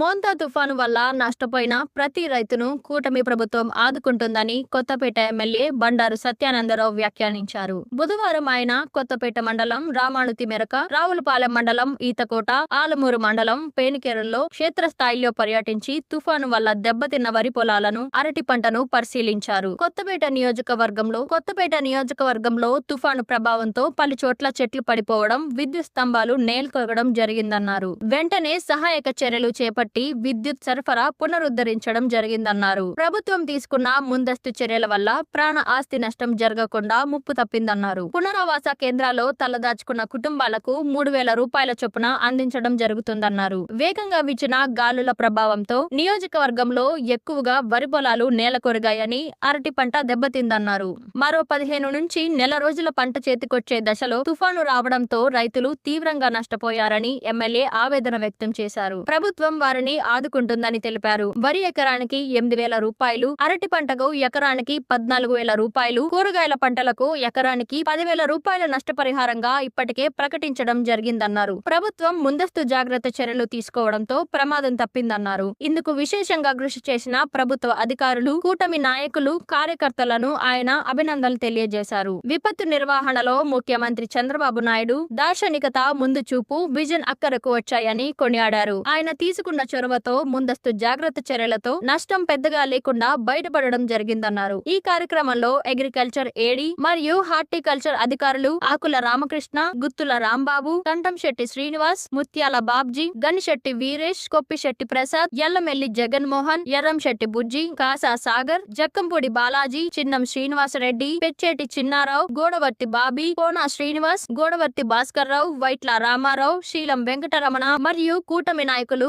మోంతా తుఫాను వల్ల నష్టపోయిన ప్రతి రైతును కూటమి ప్రభుత్వం ఆదుకుంటుందని కొత్తపేట ఎమ్మెల్యే బండారు సత్యానందరావు వ్యాఖ్యానించారు. బుధవారం ఆయన కొత్తపేట మండలం రామానుతి మేరక రావులపాలెం మండలం ఈతకోట ఆలమూరు మండలం పేనికెరల్లో క్షేత్రస్థాయిలో పర్యటించి తుఫాను వల్ల దెబ్బతిన్న వరి పొలాలను అరటి పంటను పరిశీలించారు. కొత్తపేట నియోజకవర్గంలో కొత్తపేట నియోజకవర్గంలో తుఫాను ప్రభావంతో పలు చోట్ల చెట్లు పడిపోవడం విద్యుత్ స్తంభాలు నేలకొరగడం జరిగిందన్నారు. వెంటనే సహాయక చర్యలు చేపట్టి విద్యుత్ సరఫరా పునరుద్ధరించడం జరిగిందన్నారు. ప్రభుత్వం తీసుకున్న ముందస్తు చర్యల వల్ల ప్రాణ ఆస్తి నష్టం జరగకుండా ముప్పు తప్పిందన్నారు. పునరావాస కేంద్రాల్లో తలదాచుకున్న కుటుంబాలకు మూడు వేల రూపాయల చొప్పున అందించడం జరుగుతుందన్నారు. వేగంగా వీచిన గాలుల ప్రభావంతో నియోజకవర్గంలో ఎక్కువగా వరి పొలాలు నేలకొరిగాయని అరటి పంట దెబ్బతిందన్నారు. మరో పదిహేను నుంచి నెల రోజుల పంట చేతికొచ్చే దశలో తుఫాను రావడంతో రైతులు తీవ్రంగా నష్టపోయారని ఎమ్మెల్యే ఆవేదన వ్యక్తం చేశారు. ప్రభుత్వం వారి వారిని ఆదుకుంటుందని తెలిపారు. వరి ఎకరానికి ఎనిమిది వేల రూపాయలు అరటి పంటకు ఎకరానికి పద్నాలుగు వేల రూపాయలు కూరగాయల పంటలకు ఎకరానికి పదివేల రూపాయల నష్టపరిహారంగా ఇప్పటికే ప్రకటించడం జరిగిందన్నారు. ప్రభుత్వం ముందస్తు జాగ్రత్త చర్యలు తీసుకోవడంతో ప్రమాదం తప్పిందన్నారు. ఇందుకు విశేషంగా కృషి చేసిన ప్రభుత్వ అధికారులు కూటమి నాయకులు కార్యకర్తలను ఆయన అభినందనలు తెలియజేశారు. విపత్తు నిర్వహణలో ముఖ్యమంత్రి చంద్రబాబు నాయుడు దార్శనికత ముందు చూపు విజన్ అక్కరకు వచ్చాయని కొనియాడారు. ఆయన తీసుకున్న చొరవతో ముందస్తు జాగ్రత్త చర్యలతో నష్టం పెద్దగా లేకుండా బయటపడడం జరిగిందన్నారు. ఈ కార్యక్రమంలో అగ్రికల్చర్ ఏడి మరియు హార్టికల్చర్ అధికారులు ఆకుల రామకృష్ణ గుత్తుల రాంబాబు కంఠంశెట్టి శ్రీనివాస్ ముత్యాల బాబ్జీ గనిశెట్టి వీరేష్ కొప్పిశెట్టి ప్రసాద్ ఎల్లమెల్లి జగన్మోహన్ ఎర్రంశెట్టి బుజ్జి కాసా సాగర్ జక్కంపూడి బాలాజీ చిన్నం శ్రీనివాసరెడ్డి పెచ్చేటి చిన్నారావు గోడవర్తి బాబీ కోన శ్రీనివాస్ గోడవర్తి భాస్కర్ రావు వైట్ల రామారావు శీలం వెంకటరమణ మరియు కూటమి నాయకులు